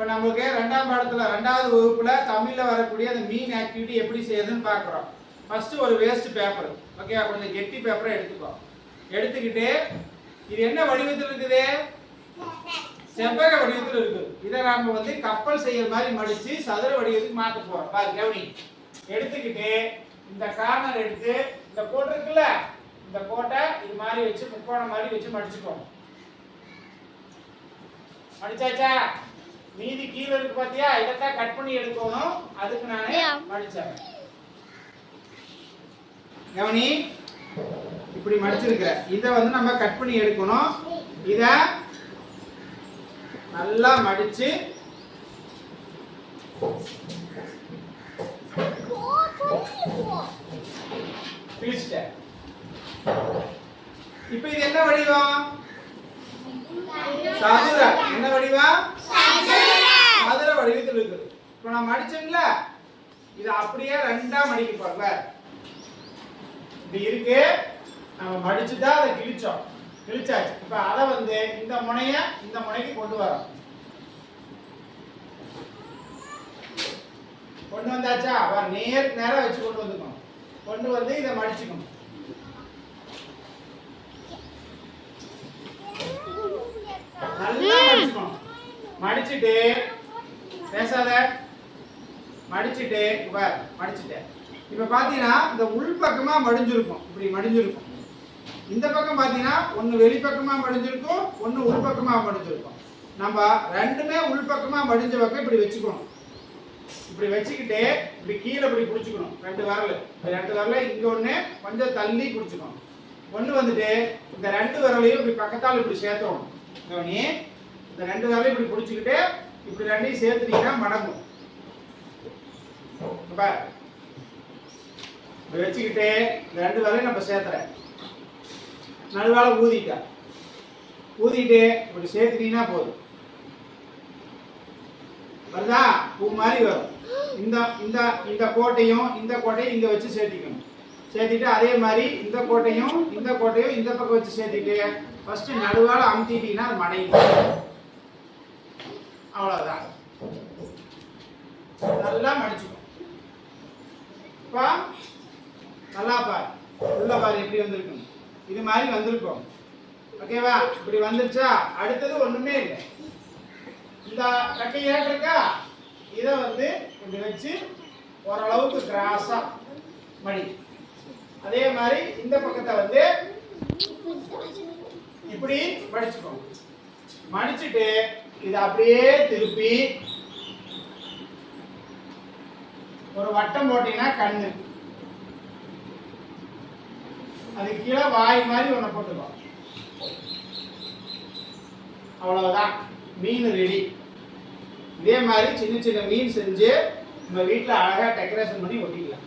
இப்போ நமக்கு ரெண்டாம் பாடத்தில் ரெண்டாவது வகுப்பில் தமிழில் வரக்கூடிய அந்த மீன் ஆக்டிவிட்டி எப்படி செய்யுதுன்னு பார்க்குறோம். ஃபஸ்ட்டு ஒரு வேஸ்ட் பேப்பர் ஓகேவா கொஞ்சம் கெட்டி பேப்பரை எடுத்துக்கோ. எடுத்துக்கிட்டு இது என்ன வடிவத்தில் இருக்குது? செவ்வக வடிவத்தில் இருக்குது. இதை நாம் வந்து கப்பல் செய்யற மாதிரி மடித்து சதுர வடிவத்துக்கு மாற்ற போகிறோம் பாரு கவனி. எடுத்துக்கிட்டு இந்த கார்னர் எடுத்து இந்த கோட் இருக்குல்ல இந்த கோட்டை இது மாதிரி வச்சு முக்கோணம் மாதிரி வச்சு மடிச்சுக்கோங்க. மடிச்சாச்சா? மீதி கீழே இருக்கு பாத்தியா? இதைத்தான் கட் பண்ணி எடுக்கணும். அதுக்கு நானே. மடிச்சேன் கவனி இப்படி மடிச்சிருக்கிற இதை வந்து நம்ம கட் பண்ணி எடுக்கணும். இத நல்லா மடிச்சு கிழிச்சிட்டேன் இப்போ இது என்ன வடிவம்? சதுர என்ன வடிவம்? சதுர வடிவத்தில் இருக்குது. இப்போ நான் மடிச்சேன்ல இது அப்படியே ரெண்டா மடிக்க போறல இப்படி இருக்கு. நம்ம மடிச்சுட்டா அதை கிழிச்சோம். கிழிச்சாச்சு. இப்போ அதை வந்து இந்த முனைய இந்த முனைக்கு கொண்டு வரோம். கொண்டு வந்தாச்சா? அவ நேர் நேரம் வச்சு கொண்டு வந்துக்கணும். கொண்டு வந்து இதை மடிச்சுக்கணும். நல்லா மடிச்சுக்கணும். மடிச்சுட்டு பேசாத. மடிச்சிட்டு பார் மடிச்சிட்டேன் இப்போ பார்த்தீங்கன்னா இந்த உள்பக்கமா மடிஞ்சிருக்கும். இப்படி மடிஞ்சிருக்கும். இந்த பக்கம் பார்த்தீங்கன்னா ஒன்று வெளிப்பக்கமாக மடிஞ்சிருக்கும் ஒன்று உள்பக்கமாக மடிஞ்சிருக்கும். நம்ம ரெண்டுமே உள்பக்கமாக மடிஞ்ச பக்கம் இப்படி வச்சுக்கணும். இப்படி வச்சுக்கிட்டு இப்படி கீழே இப்படி பிடிச்சிக்கணும். ரெண்டு விரல். ரெண்டு விரல இங்கே ஒன்று கொஞ்சம் தள்ளி பிடிச்சிக்கணும். ஒன்று வந்துட்டு இந்த ரெண்டு விரலையும் இப்படி பக்கத்தால் இப்படி சேர்த்தணும். கவனி இந்த ரெண்டு விரலையும் இப்படி பிடிச்சிக்கிட்டு இப்படி ரெண்டையும் சேர்த்துட்டீங்கன்னா மடங்கும். இப்ப வச்சுக்கிட்டு இந்த ரெண்டு வேலையும் நம்ம சேர்த்துறேன். நடுவால ஊதிட்டேன் ஊதிட்டு இப்படி சேர்த்துட்டீங்கன்னா போதும். வருதா? பூ மாதிரி வரும். இந்த இந்த இந்த கோட்டையும் இந்த கோட்டையும் இங்க வச்சு சேர்த்திக்கணும். சேர்த்திட்டு அதே மாதிரி இந்த கோட்டையும் இந்த கோட்டையும் இந்த பக்கம் வச்சு சேர்த்திட்டு ஃபர்ஸ்ட் நடுவால அமுத்திட்டீங்கன்னா அது மடையும் அவ்வளோதான் நல்லா மடிச்சுக்கும் இப்போ நல்லா பார். உள்ள பார் எப்படி வந்திருக்கும் இது மாதிரி வந்திருக்கும். ஓகேவா இப்படி வந்துருச்சா? அடுத்தது ஒண்ணுமே இல்லை. இந்த கட்டை ஏன் இருக்கா இதை வந்து இப்படி வச்சு ஓரளவுக்கு கிராஸா மடி. அதே மாதிரி இந்த பக்கத்தை வந்து இப்படி படிச்சுக்கோங்க மடிச்சிட்டு இதை அப்படியே திருப்பி ஒரு வட்டம் போட்டீங்கன்னா கண்ணு அது கீழே வாய் மாதிரி ஒன்று போட்டுக்கோ. அவ்வளவுதான். மீன் ரெடி இதே மாதிரி சின்ன சின்ன மீன் செஞ்சு நம்ம வீட்டில் அழகாக டெக்கரேஷன் பண்ணி ஒட்டிக்கலாம்.